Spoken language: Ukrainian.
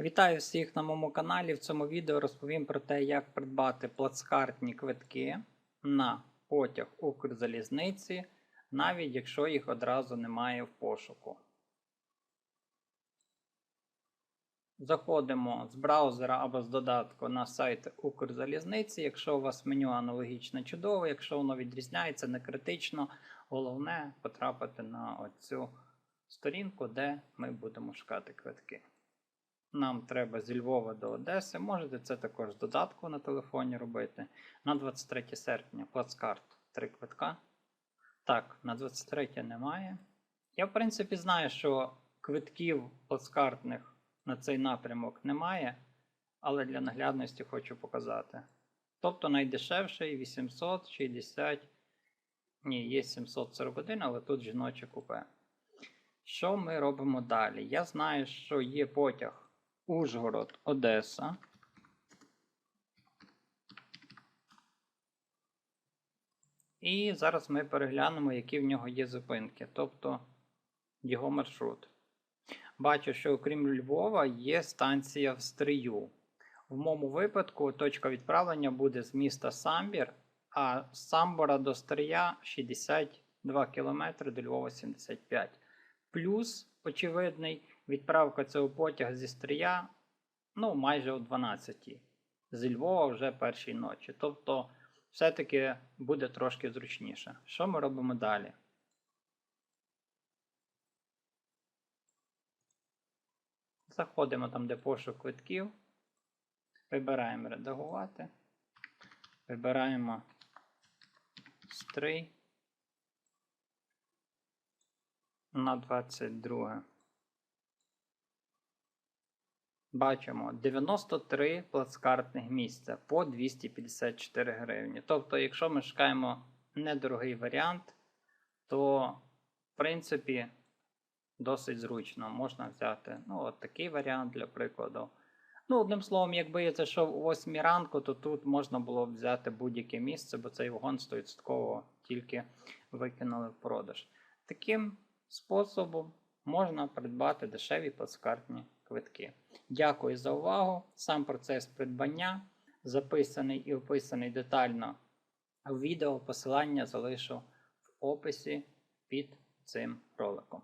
Вітаю всіх на моєму каналі. В цьому відео розповім про те, як придбати плацкартні квитки на потяг Укрзалізниці, навіть якщо їх одразу немає в пошуку. Заходимо з браузера або з додатку на сайт Укрзалізниці. Якщо у вас меню аналогічно чудове, якщо воно відрізняється, не критично, головне потрапити на оцю сторінку, де ми будемо шукати квитки. Нам треба зі Львова до Одеси. Можете це також з додатку на телефоні робити. На 23 серпня плацкарт 3 квитка. Так, на 23 немає. Я, в принципі, знаю, що квитків плацкартних на цей напрямок немає, але для наглядності хочу показати. Тобто найдешевший 860. Ні, є 741, але тут жіноче купе. Що ми робимо далі? Я знаю, що є потяг Ужгород, Одеса. І зараз ми переглянемо, які в нього є зупинки, тобто його маршрут. Бачу, що окрім Львова є станція в Стрию. В моєму випадку точка відправлення буде з міста Самбір, а з Самбора до Стрия 62 км до Львова 75 Плюс, очевидний, відправка цього потяга зі Стрия ну, майже о 12 Зі Львова вже першій ночі. Тобто, все-таки буде трошки зручніше. Що ми робимо далі? Заходимо там, де пошук квитків. Вибираємо редагувати. Вибираємо стрий на 22. Бачимо 93 плацкартних місця по 254 гривні. Тобто, якщо ми шукаємо недорогий варіант, то, в принципі, досить зручно. Можна взяти ну, от такий варіант для прикладу. Ну, одним словом, якби я зайшов о 8 ранку, то тут можна було б взяти будь-яке місце, бо цей вагон 100% тільки викинули в продаж. Таким способом можна придбати дешеві плацкартні квитки. Дякую за увагу. Сам процес придбання записаний і описаний детально в відео. Посилання залишу в описі під цим роликом.